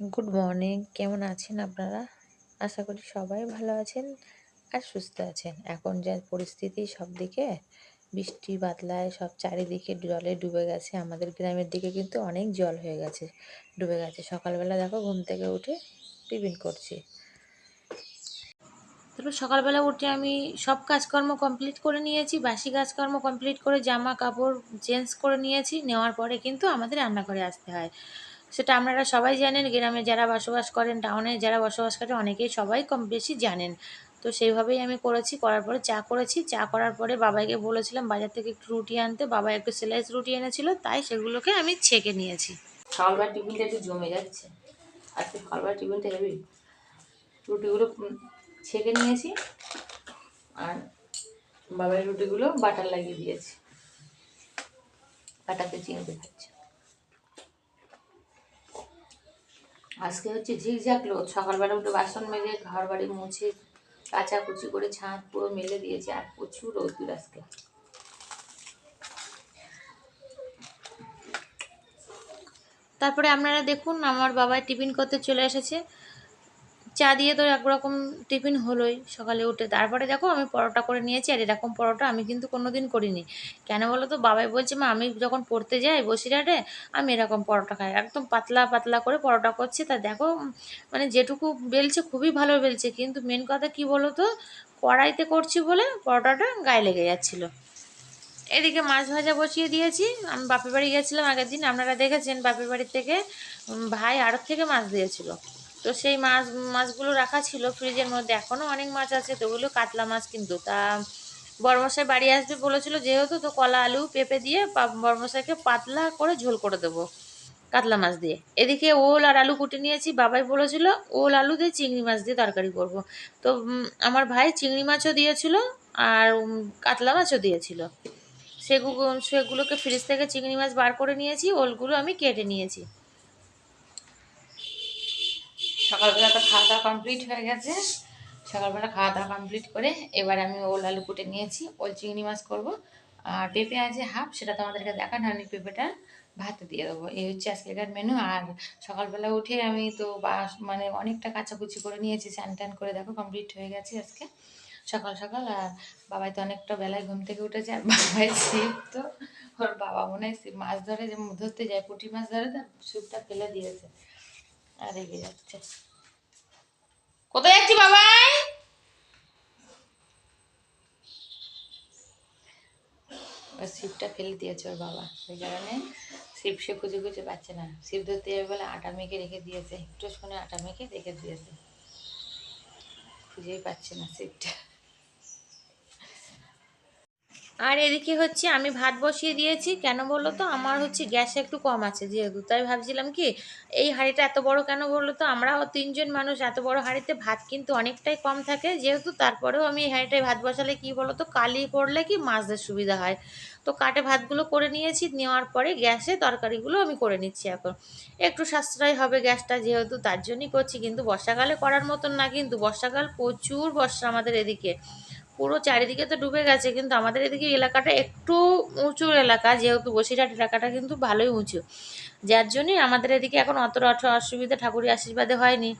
Good morning কেমন আছেন আপনারা? আশা করি সবাই ভালো আছেন আর সুস্থ আছেন। এখন যা পরিস্থিতি সব দিকে বৃষ্টি বাদলায়, সব চারিদিকে জলে ডুবে গেছে। আমাদের গ্রামের দিকে কিন্তু অনেক জল হয়ে গেছে, ডুবে গেছে। সকালবেলা দেখো ঘুম থেকে উঠে টিফিন করছি। তারপর সকালবেলা উঠে আমি সব কাজকর্ম কমপ্লিট করে নিয়েছি, বাসি কাজকর্ম কমপ্লিট করে জামা কাপড় চেঞ্জ করে নিয়েছি। নেওয়ার পরে কিন্তু আমাদের রান্নাঘরে আসতে হয়। সেটা আপনারা সবাই জানেন, গ্রামে যারা বসবাস করেন, টাউনে যারা বসবাস করেন অনেকেই সবাই কম বেশি জানেন। তো সেইভাবেই আমি করেছি, করার পরে চা করেছি। চা করার পরে বাবাইকে বলেছিলাম, বাজার থেকে একটু রুটি আনতে। বাবা একটু সেলাইস রুটি এনেছিল, তাই সেগুলোকে আমি ছেঁকে নিয়েছি। সকালবেলা টিফিনটা একটু জমে যাচ্ছে। আজকে সকালবেলা টিফিনটা হেভি। রুটিগুলো ছেঁকে নিয়েছি আর বাবার রুটিগুলো বাটার লাগিয়ে দিয়েছি। বাটাতে চিনতে খাচ্ছে। আজকে হচ্ছে ঝিকঝাক লোক। সকালবেলা উঠে বাসন মেলে ঘর বাড়ি মুছে, কাচাকুচি করে ছাঁদ পুরো মেলে দিয়েছে, আর প্রচুর রোদ্দুর আজকে। তারপরে আপনারা দেখুন, আমার বাবা টিফিন করতে চলে এসেছে। চা দিয়ে তো একরকম টিফিন হলোই সকালে উঠে। তারপরে দেখো আমি পরোটা করে নিয়েছি আর এরকম পরোটা আমি কিন্তু কোনো দিন করিনি। কেন বলো তো বাবাই বলছে, মা, আমি যখন পড়তে যাই বসিরহাটে, আমি এরকম পরোটা খাই। একদম পাতলা পাতলা করে পরোটা করছি। তা দেখো মানে যেটুকু বেলছে খুবই ভালো বেলছে। কিন্তু মেন কথা কি বলো তো কড়াইতে করছি বলে পরোটাটা গায়ে লেগে যাচ্ছিল। এদিকে মাছ ভাজা বসিয়ে দিয়েছি। আমি বাপের বাড়ি গেছিলাম আগের দিন। আপনারা দেখেছেন বাপের বাড়ির থেকে ভাই আড়ত থেকে মাছ দিয়েছিল। তো সেই মাছ, মাছগুলো রাখা ছিল ফ্রিজের মধ্যে। এখনও অনেক মাছ আছে, তো ওগুলো কাতলা মাছ কিন্তু। তা বড়মশাই বাড়ি আসবে বলেছিল যেহেতু, তো কলা, আলু, পেঁপে দিয়ে বড়মশাইকে পাতলা করে ঝোল করে দেবো কাতলা মাছ দিয়ে। এদিকে ওল আর আলু কুটে নিয়েছি, বাবাই বলেছিল, ওল, আলু দিয়ে চিংড়ি মাছ দিয়ে তরকারি করব। তো আমার ভাই চিংড়ি মাছও দিয়েছিল আর কাতলা মাছও দিয়েছিল। সেগুলো সেগুলোকে ফ্রিজ থেকে চিংড়ি মাছ বার করে নিয়েছি, ওলগুলো আমি কেটে নিয়েছি। সকালবেলা তো খাওয়া দাওয়া কমপ্লিট হয়ে গেছে। সকালবেলা খাওয়া দাওয়া কমপ্লিট করে এবার আমি ওল আলু কুটে নিয়েছি, ওল চিংড়ি মাছ করব। আর পেঁপে আছে হাফ সেটা তোমাদেরকে দেখানো হয়নি, পেঁপেটা ভাত দিয়ে দেবো। এই হচ্ছে আজকেকার মেনু আর সকালবেলা উঠে আমি তো বাস মানে অনেকটা কাচাকুচি করে নিয়েছি স্যান ট্যান করে দেখো কমপ্লিট হয়ে গেছে আজকে। সকাল সকাল, আর বাবাই তো অনেকটা বেলায় ঘুম থেকে উঠেছে, আর বাবাই ছিপ তো, ওর বাবা মনে হয় মাছ ধরে, যে ধরতে যায়, পুঁটি মাছ ধরে, তার ছিপটা ফেলে দিয়েছে। আর কোথায় যাচ্ছি বাবাই শিবটা ফেলে দিয়েছে ওর বাবা। ওই কারণে ছিপ সে খুঁজে খুঁজে পাচ্ছে না। শিব ধরতে যাবে বলে আটা মেখে রেখে দিয়েছে। একটু শুনে আটা মেখে রেখে দিয়েছে। খুঁজেই পাচ্ছে না ছিপটা। আর এদিকে হচ্ছে আমি ভাত বসিয়ে দিয়েছি। কেন বলো তো? আমার হচ্ছে গ্যাস একটু কম আছে যেহেতু। তাই ভাবছিলাম কি, এই হাঁড়িটা এত বড় কেন বলল তো? আমরাও তিনজন মানুষ এত বড় হাঁড়িতে ভাত কিন্তু অনেকটাই কম থাকে যেহেতু তারপরেও আমি এই হাঁড়িটায় ভাত বসালে কি বলো তো, কালি পড়লে কি মাছদের সুবিধা হয়। তো কাটে ভাতগুলো করে নিয়েছি, নেওয়ার পরে গ্যাসে তরকারিগুলো আমি করে নিচ্ছি এখন। একটু সাশ্রয় হবে গ্যাসটা যেহেতু, তার জন্যই করছি। কিন্তু বর্ষাকালে করার মতন না, কিন্তু বর্ষাকাল প্রচুর বর্ষা আমাদের এদিকে। পুরো চারিদিকে তো ডুবে গেছে, কিন্তু আমাদের এদিকে এলাকাটা একটু উঁচু এলাকা, যেহেতু বসিরহাট এলাকাটা কিন্তু ভালোই উঁচু। যার জন্যই আমাদের এদিকে এখন অতটা অত- অসুবিধা ঠাকুরের আশীর্বাদে হয়নি।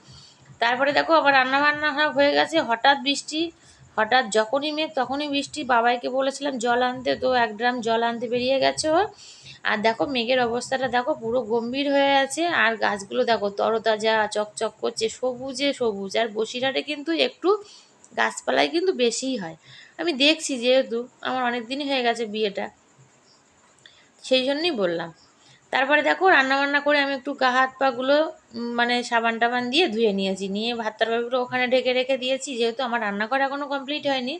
তারপরে দেখো আবার রান্না বান্না হয়ে গেছে, হঠাৎ বৃষ্টি, হঠাৎ যখনই মেঘ তখনই বৃষ্টি, বাবাইকে বলেছিলাম জল আনতে, তো এক ড্রাম জল আনতে বেরিয়ে গেছে আর দেখো মেঘের অবস্থাটা দেখো পুরো গম্ভীর হয়ে আছে, আর গাছগুলো দেখো তরতাজা, চকচক করছে, সবুজে সবুজ। আর বসিরহাটে কিন্তু একটু গাছপালায় কিন্তু বেশিই হয়। আমি দেখছি যেহেতু আমার অনেক দিনই হয়ে গেছে বিয়েটা, সেই জন্যই বললাম। তারপরে দেখো রান্নাবান্না করে আমি একটু গা হাত পাগুলো মানে সাবান টাবান দিয়ে ধুয়ে নিয়েছি। নিয়ে ভাত তরকারিগুলো ওখানে ঢেকে রেখে দিয়েছি, যেহেতু আমার রান্না করা এখনও কমপ্লিট হয়নি।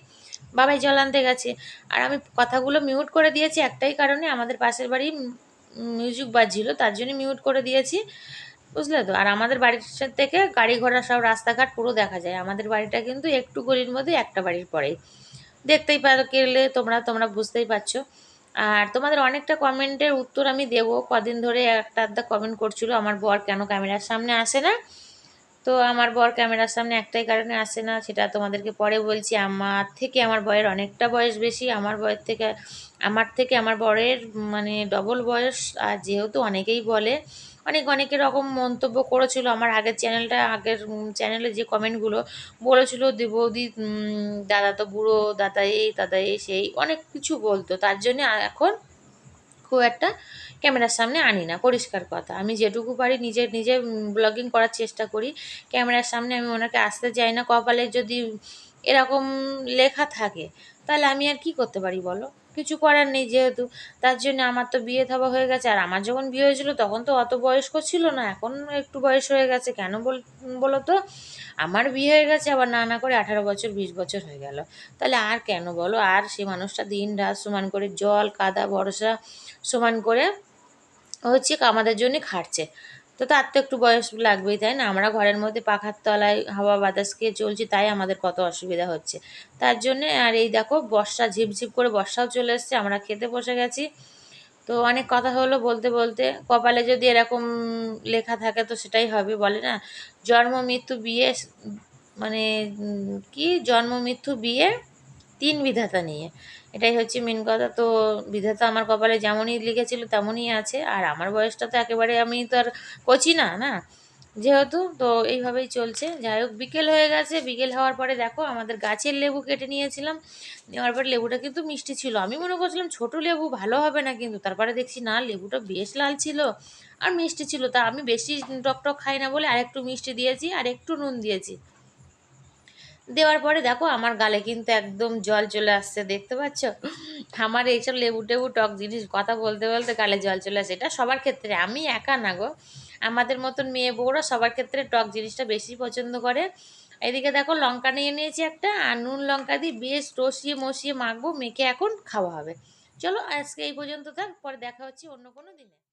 বাবাই জল আনতে গেছে। আর আমি কথাগুলো মিউট করে দিয়েছি একটাই কারণে, আমাদের পাশের বাড়ি মিউজিক বাজছিল, তার জন্য মিউট করে দিয়েছি। বুঝলে তো? আর আমাদের বাড়ির থেকে গাড়ি ঘোড়া সব রাস্তাঘাট পুরো দেখা যায়। আমাদের বাড়িটা কিন্তু একটু গলির মধ্যে একটা বাড়ির পরেই। দেখতেই পারো কেলে তোমরা তোমরা বুঝতেই পারছ। আর তোমাদের অনেকটা কমেন্টের উত্তর আমি দেবো। কদিন ধরে একটা আধটা কমেন্ট করছিল, আমার বর কেন ক্যামেরার সামনে আসে না? তো আমার বর ক্যামেরার সামনে একটাই কারণে আসে না, সেটা তোমাদেরকে পরে বলছি। আমার থেকে আমার বয়ের অনেকটা বয়স বেশি। আমার বয়ের থেকে, আমার থেকে আমার বরের মানে ডবল বয়স। আর যেহেতু অনেকেই বলে অনেক অনেক রকম মন্তব্য করেছিল। আমার আগের চ্যানেলটা, আগের চ্যানেলে যে কমেন্টগুলো বলেছিল, দি বৌদি দাদা তো বুড়ো, দাদা এই দাদা এই সেই। অনেক কিছু বলতো। তার জন্য এখন খুব একটা ক্যামেরার সামনে আনি না। পরিষ্কার কথা। আমি যেটুকু পারি নিজে নিজে ব্লগিং করার চেষ্টা করি। ক্যামেরার সামনে আমি ওনাকে আসতে চাই না। কপালে যদি এরকম লেখা থাকে, তাহলে আমি আর কি করতে পারি বলো? কিছু করার নেই যেহেতু। তার জন্য আমার তো বিয়ে থাবা হয়ে গেছে। আর আমার যখন বিয়ে হয়েছিল তখন তো অত বয়স্ক ছিল না। এখন একটু বয়স হয়ে গেছে। কেন বল তো আমার বিয়ে হয়ে গেছে, আবার না না করে আঠারো বছর, বিশ বছর হয়ে গেল। তাহলে আর কেন বলো? আর সেই মানুষটা দিন রাত সমান করে জল, কাদা, ভরসা সমান করে হচ্ছে আমাদের জন্য খাটছে। তো তার তো একটু বয়স লাগবেই, তাই না? আমরা ঘরের মধ্যে পাখার তলায় হাওয়া বাতাস খেয়ে চলছি, তাই আমাদের কত অসুবিধা হচ্ছে। তার জন্যে আর এই দেখো, বর্ষা ঝিপঝিপ করে বর্ষাও চলে এসছে, আমরা খেতে বসে গেছি। তো অনেক কথা হলো বলতে বলতে, কপালে যদি এরকম লেখা থাকে তো সেটাই হবে, বলে না? জন্ম, মৃত্যু, বিয়ে মানে কি? জন্ম, মৃত্যু, বিয়ে তিন বিধাতা নিয়ে। এটাই হচ্ছে মেন কথা। তো বিধাতা আমার কপালে যেমনই লিখেছিল, তেমনই আছে। আর আমার বয়সটা তো একেবারে আমি তো আর কচি না না? যেহেতু, তো এইভাবেই চলছে। যাই হোক, বিকেল হয়ে গেছে। বিকেল হওয়ার পরে দেখো, আমাদের গাছের লেবু কেটে নিয়েছিলাম। নেওয়ার পরে লেবুটা কিন্তু মিষ্টি ছিল। আমি মনে করছিলাম ছোট লেবু ভালো হবে না কিন্তু। তারপরে দেখছি, না, লেবুটা বেশ লাল ছিল আর মিষ্টি ছিল। তা আমি বেশি টক টক খাই না বলে আর একটু মিষ্টি দিয়েছি আর একটু নুন দিয়েছি। দেওয়ার পরে দেখো আমার গালে কিন্তু একদম জল চলে আসছে, দেখতে পাচ্ছ? আমার এইসব লেবু টেবু, টক জিনিস, কথা বলতে বলতে গালে জল চলে আসে। এটা সবার ক্ষেত্রে, আমি একা না গো। আমাদের মতন মেয়ে বউরা সবার ক্ষেত্রে টক জিনিসটা বেশি পছন্দ করে। এদিকে দেখো লঙ্কা নিয়ে নিয়েছি একটা, আর নুন লঙ্কা দিয়ে বেশ রসিয়ে মশিয়ে মাখবো, মেখে এখন খাওয়া হবে। চলো আজকে এই পর্যন্ত থাক, পরে দেখা হচ্ছে অন্য কোনো দিনে।